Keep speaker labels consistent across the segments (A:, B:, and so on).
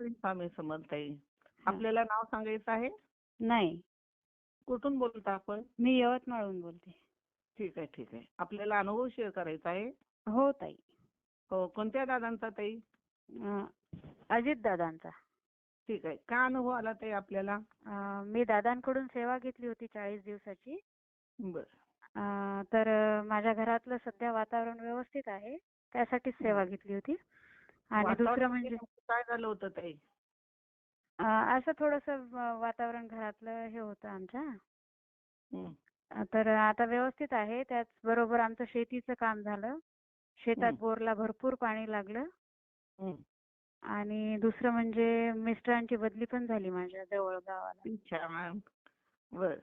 A: स्वामी समर्थ ताई. आपल्याला नाव सांगायचं आहे?
B: नाही.
A: कुठून बोलता आपण?
B: मी यवतमाळहून बोलते.
A: ठीक आहे ठीक आहे. आपल्याला अनुभव शेअर करायचा आहे?
B: हो ताई.
A: हो कोणत्या दादांचा ताई?
B: अजित दादांचा.
A: ठीक आहे. काय अनुभव आला ताई आपल्याला?
B: मी दादांकडून सेवा घेतली होती चाळीस दिवसाची.
A: बर.
B: तर माझ्या घरातलं सध्या वातावरण व्यवस्थित आहे. त्यासाठीच सेवा घेतली होती. आणि दुसरं म्हणजे
A: काय झालं होतं ताई?
B: अं, असं थोडस वातावरण घरातलं हे होतं आमच्या. तर आता व्यवस्थित आहे. त्याच बरोबर आमचं शेतीचं काम झालं. शेतात. बोरला भरपूर पाणी लागलं. आणि दुसरं म्हणजे मिस्टरांची बदली पण झाली माझ्या जवळ गावाला.
A: बर.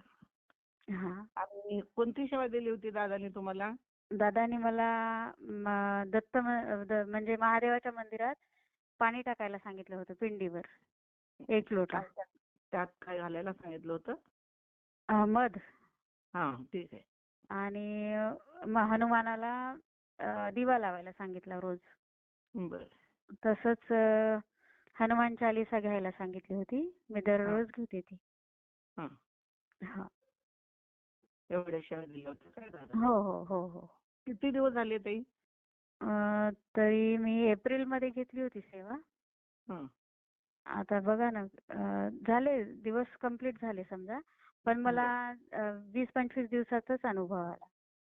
B: हा.
A: आणि कोणती सेवा दिली होती दादानी तुम्हाला?
B: दादानी मला म, दत्त म- द- म्हणजे महादेवाच्या मंदिरात पाणी टाकायला सांगितलं होतं पिंडीवर. एक लोटा.
A: काय त्यात- त्यात काय घालायला सांगितलं होतं?
B: अं, मध.
A: हा ठीक आहे.
B: आणि अं, म- हनुमानाला अं, दिवा लावायला सांगितला रोज.
A: बर.
B: तसंच अं, हनुमान चालिसा घ्यायला सांगितली होती. मी दररोज घेते ती.
A: हा.
B: हा.
A: दिल्या होत्या काय दादा
B: हो हो हो हो.
A: किती दिवस झाले ताई?
B: अं, तरी मी एप्रिलमध्ये घेतली होती सेवा.
A: हं.
B: आता बघा ना अं, झाले दिवस कंप्लीट झाले समजा पण मला वीस पंचवीस दिवसाचाच अनुभव आला.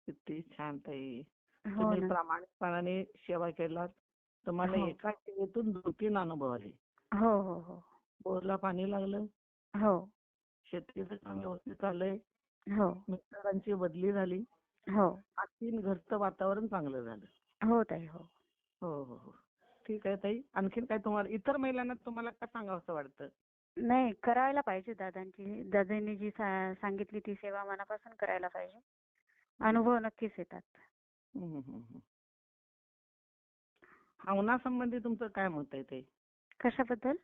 A: किती छान ताई.
B: हो
A: तुम्ही
B: ना.
A: प्रामाणिकपणाने सेवा केलात. तुम्हाला
B: हो.
A: एका सेवेतून दोन तीन अनुभव आले
B: हो हो हो.
A: बोरला पाणी लागलं.
B: हो.
A: शेतीचं काम व्यवस्थित चाललंय.
B: हो.
A: मिस्टरांची बदली झाली.
B: हो.
A: घरचं वातावरण चांगलं झालं.
B: हो ताई हो.
A: हो हो हो. ठीक आहे ताई. आणखीन काय तुम्हाला इतर महिलांना तुम्हाला काय सांगावं वाटतं?
B: नाही करायला पाहिजे दादांची. दादांनी जी सा- सांगितली ती सेवा मनापासून करायला पाहिजे. अनुभव नक्कीच येतात.
A: हवनासंबंधी तुमचं काय मत आहे ते
B: कशाबद्दल?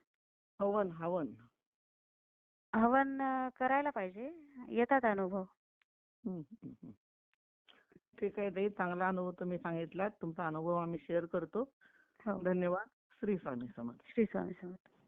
A: हवन हवन.
B: हवन करायला पाहिजे. येतात अनुभव.
A: हम्म, हम्म, हम्म. ठीक आहे ताई चांगला अनुभव तुम्ही सांगितलात. तुमचा अनुभव आम्ही शेअर करतो.
B: हो.
A: धन्यवाद. श्री स्वामी समर्थ.
B: श्री स्वामी समर्थ.